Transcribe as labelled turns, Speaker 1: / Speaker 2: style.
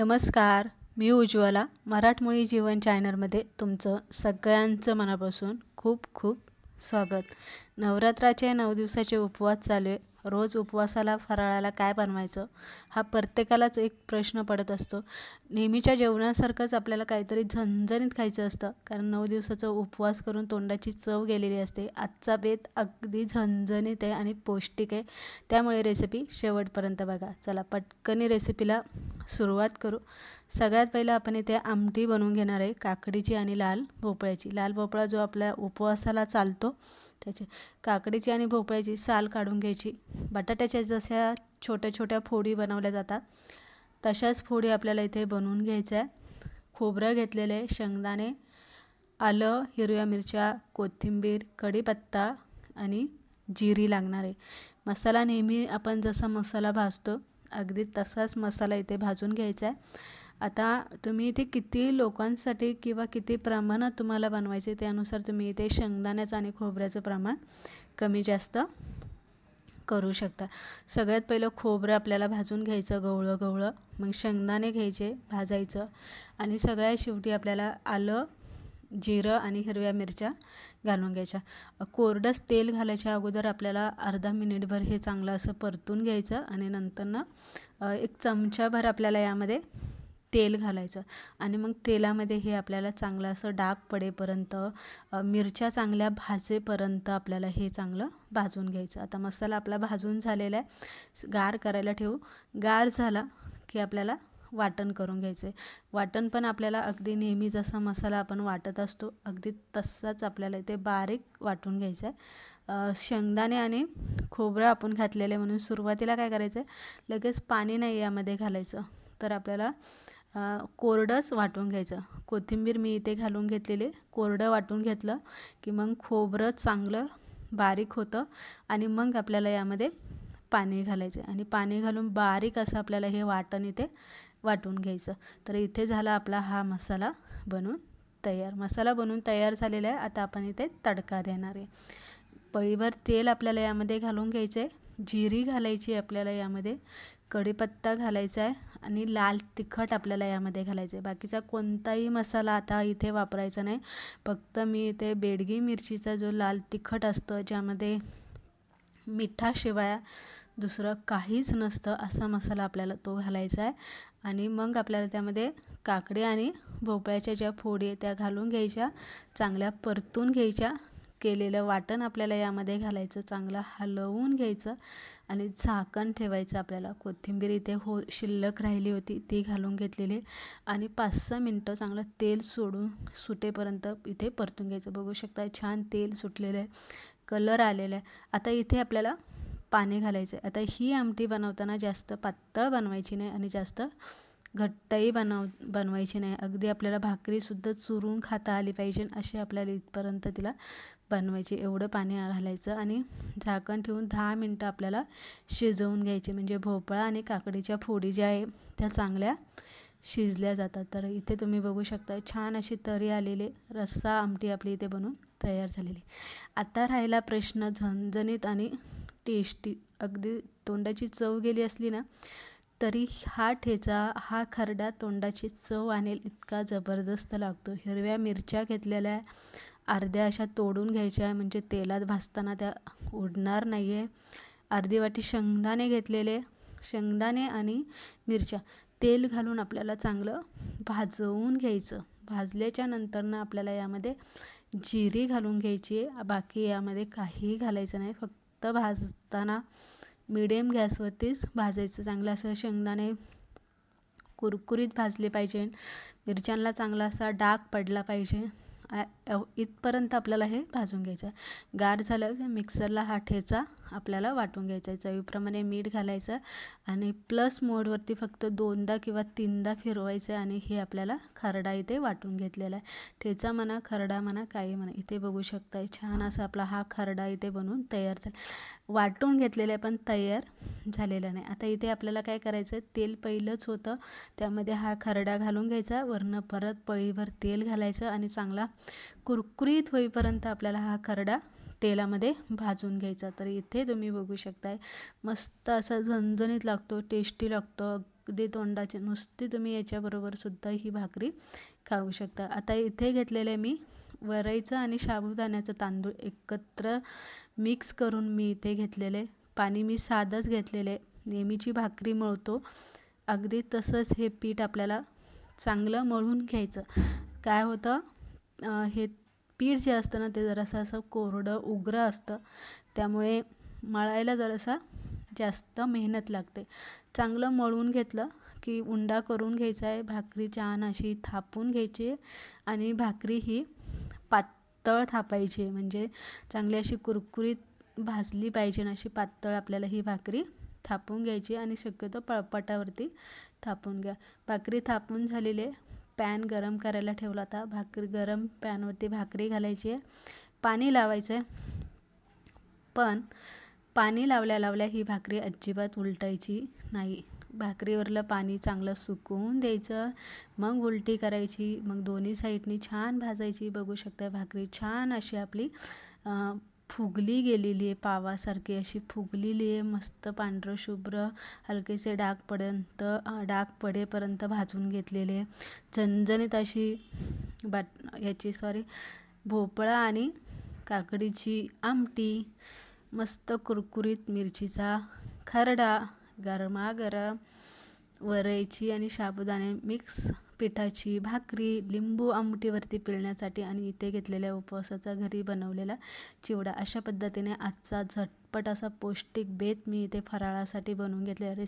Speaker 1: नमस्कार मी उज्ज्वला मराठमोळी जीवन चॅनलमध्ये तुमचं सगळ्यांचं मनापासून खूप खूप स्वागत. नवरात्राचे नऊ दिवसाचे उपवास चालू आहे. रोज उपवासाला फराळाला काय बनवायचं? हा प्रत्येकालाच एक प्रश्न पडत असतो. नेहमीच्या जेवणासारखंच आपल्याला काहीतरी झणझणीत खायचं असतं. कारण नऊ दिवसाचा उपवास करून तोंडाची चव गेलेली असते. आजचा बेत अगदी झणझणीत आहे आणि पौष्टिक आहे. त्यामुळे रेसिपी शेवटपर्यंत बघा. चला पटकनी रेसिपीला सुरुवात करू. सगळ्यात पहिलं आपण इथे आमटी बनवून घेणार आहे. काकडीची आणि लाल भोपळ्याची. लाल भोपळा जो आपल्या उपवासाला चालतो त्याची काकडीची आणि भोपळ्याची साल काढून घ्यायची. बटाट्याच्या जशा छोट्या छोट्या फोडी बनवल्या जातात तशाच फोडी आपल्याला इथे बनवून घ्यायच्या. आहे खोबरं घेतलेलं आहे शेंगदाणे आलं हिरव्या मिरच्या कोथिंबीर कढीपत्ता आणि जिरी लागणार. आहे मसाला नेहमी आपण जसा मसाला भाजतो अगदी तसाच मसाला इथे भाजून घ्यायचा. आहे आता तुम्ही इथे किती लोकांसाठी किंवा किती प्रमाणात तुम्हाला बनवायचे त्यानुसार तुम्ही इथे शेंगदाण्याचं आणि खोबऱ्याचं प्रमाण कमी जास्त करू शकता. सगळ्यात पहिलं खोबरं आपल्याला भाजून घ्यायचं गवळं गवळं मग शेंगदाणे घ्यायचे भाजायचं आणि सगळ्या शेवटी आपल्याला आलं जिरं आणि हिरव्या मिरच्या घालून घ्यायच्या. कोरडंच तेल घालायच्या अगोदर आपल्याला अर्धा मिनिटभर हे चांगलं असं परतून घ्यायचं आणि नंतर ना एक चमचाभर आपल्याला यामध्ये तेल घालायचं. आणि मग तेलामध्ये हे आपल्याला चांगलं असं डाग पडेपर्यंत मिरच्या चांगल्या भाजेपर्यंत आपल्याला हे चांगलं भाजून घ्यायचं. आता मसाला आपला भाजून झालेला आहे. गार करायला ठेवू. गार झाला की आपल्याला वाटण करून घ्यायचं आहे. वाटण पण आपल्याला अगदी नेहमी जसा मसाला आपण वाटत असतो अगदी तसाच आपल्याला इथे बारीक वाटून घ्यायचं आहे. शेंगदाणे आणि खोबरं आपण घातलेलं आहे म्हणून सुरुवातीला काय करायचं आहे? लगेच पाणी नाही यामध्ये घालायचं. तर आपल्याला कोरडंच वाटून घ्यायचं. कोथिंबीर मी इथे घालून घेतलेले. कोरडं वाटून घेतलं की मग खोबरं चांगलं बारीक होतं आणि मग आपल्याला यामध्ये पाणी घालायचं. आणि पाणी घालून बारीक असं आपल्याला हे वाटण इथे वाटून घ्यायचं. तर इथे झाला आपला हा मसाला बनून तयार. मसाला बनवून तयार झालेला आहे. आता आपण इथे तडका देणार आहे. पळीवर तेल आपल्याला यामध्ये घालून घ्यायचं आहे जिरी घालायची आपल्याला यामध्ये. कढीपत्ता घालायचा आहे आणि लाल तिखट आपल्याला यामध्ये घालायचं आहे. बाकीचा कोणताही मसाला आता इथे वापरायचा नाही. फक्त मी इथे बेडगी मिरचीचा जो लाल तिखट असतं ज्यामध्ये मिठाशिवाय दुसरं काहीच नसतं असा मसाला आपल्याला तो घालायचा आहे. आणि मग आपल्याला त्यामध्ये काकडी आणि भोपळ्याच्या ज्या फोडी त्या घालून घ्यायच्या चांगल्या परतून घ्यायच्या. केलेलं वाटण आपल्याला यामध्ये घालायचं चांगलं हलवून घ्यायचं आणि झाकण ठेवायचं आपल्याला. कोथिंबीर इथे हो शिल्लक राहिली होती ती घालून घेतलेली. आणि पाच सहा मिनटं चांगलं तेल सोडून सुटेपर्यंत इथे परतून घ्यायचं. बघू शकता छान तेल सुटलेलं आहे कलर आलेला आहे. आता इथे आपल्याला पाणी घालायचं आहे आता ही आमटी बनवताना जास्त पातळ बनवायची नाही आणि जास्त घट्टही बनव बनवायची नाही. अगदी आपल्याला भाकरीसुद्धा चुरून खाता आली पाहिजे अशी आपल्याला इथपर्यंत तिला बनवायची. एवढं पाणी घालायचं आणि झाकण ठेवून दहा मिनटं आपल्याला शिजवून घ्यायचे. म्हणजे भोपळा आणि काकडीच्या फोडी ज्या आहे त्या चांगल्या शिजल्या जातात. तर इथे तुम्ही बघू शकता छान अशी तरी आलेली रस्सा आमटी आपली इथे बनवून तयार झालेली. आता राहिला प्रश्न झणझणीत आणि टेस्टी अगदी तोंडाची चव गेली असली ना तरी हा ठेचा हा खरडा तोंडाची चव आणेल इतका जबरदस्त लागतो. हिरव्या मिरच्या घेतलेल्या अर्ध्या अशा तोडून घ्यायच्या म्हणजे तेलात भाजताना त्या उडणार नाही आहे अर्धी वाटी शेंगदाणे घेतलेले शेंगदाणे आणि मिरच्या. तेल घालून आपल्याला चांगलं भाजवून घ्यायचं. भाजल्याच्या नंतरनं आपल्याला यामध्ये जिरी घालून घ्यायची बाकी यामध्ये काहीही घालायचं नाही. फक्त भाजताना मिडियम गॅसवरतीच भाजायचं. चांगलं असं शेंगदाणे कुरकुरीत भाजले पाहिजे. मिरच्यांना चांगला असा डाग पडला पाहिजे. इथपर्यंत आपल्याला हे भाजून घ्यायचं आहे. गार झालं की मिक्सरला हा ठेचा आपल्याला वाटून घ्यायचा आहे. चवीप्रमाणे मीठ घालायचं आणि प्लस मोडवरती फक्त दोनदा किंवा तीनदा फिरवायचं आहे आणि हे आपल्याला खरडा इथे वाटून घेतलेला आहे. ठेचा म्हणा खरडा म्हणा काही म्हणा इथे बघू शकताय. छान असा आपला हा खरडा इथे बनवून तयार झाला. वाटून घेतलेला आहे पण तयार झालेला नाही. आता इथे आपल्याला काय करायचं तेल पहिलंच होतं. त्यामध्ये हा खरडा घालून घ्यायचा. वरनं परत पळीभर तेल घालायचं आणि चांगला कुरकुरीत होईपर्यंत आपल्याला हा खरडा तेलामध्ये भाजून घ्यायचा. तर इथे तुम्ही बघू शकताय मस्त असा झणझणीत लागतो टेस्टी लागतो. अगदी तोंडाची नुसती तुम्ही याच्याबरोबर सुद्धा ही भाकरी खाऊ शकता. आता इथे घेतलेले मी वरईचं आणि साबुदाण्याचं तांदूळ एकत्र मिक्स करून मी इथे घेतलेले पाणी मी साधंच घेतलेले नेहमीची भाकरी मळतो. अगदी तसंच हे पीठ आपल्याला चांगलं मळून घ्यायचं. काय होतं? हे पीठ जे असतं ना ते जरासं असं कोरडं उग्र असतं. त्यामुळे मळायला जरासा जास्त मेहनत लागते. चांगलं मळून घेतलं की उंडा करून घ्यायचा आहे. भाकरी छान अशी थापून घ्यायची आहे आणि भाकरी ही पातळ थापायची. आहे म्हणजे चांगली अशी कुरकुरीत भाजली पाहिजे अशी पातळ आपल्याला ही भाकरी थापून घ्यायची आणि शक्यतो पळपाटावरती थापून घ्या. भाकरी थापून झालेली आहे पॅन गरम करायला ठेवला होता भाकरी गरम पॅनवरती भाकरी घालायची. आहे पाणी लावायचं. आहे पण पाणी लावल्या लावल्या ही भाकरी अजिबात उलटायची नाही. भाकरीवरलं पाणी चांगलं सुकवून द्यायचं. मग उलटी करायची. मग दोन्ही साईडनी छान भाजायची. बघू शकता भाकरी छान अशी आपली फुगली गेलेली आहे पावासारखी अशी फुगलेली आहे मस्त पांढरं शुभ्र हलकेसे डागपर्यंत डाग पडेपर्यंत भाजून घेतलेले झणझणीत अशी बाट याची सॉरी भोपळा आणि काकडीची आमटी मस्त कुरकुरीत मिरचीचा खरडा गरमागरम वरईची आणि साबुदाणे मिक्स पिठाची भाकरी लिंबू आमटीवरती पिळण्यासाठी आणि इथे घेतलेल्या उपवासाचा घरी बनवलेला चिवडा. अशा पद्धतीने आजचा झटपट असा पौष्टिक बेत मी इथे फराळासाठी बनवून घेतले रेसिपी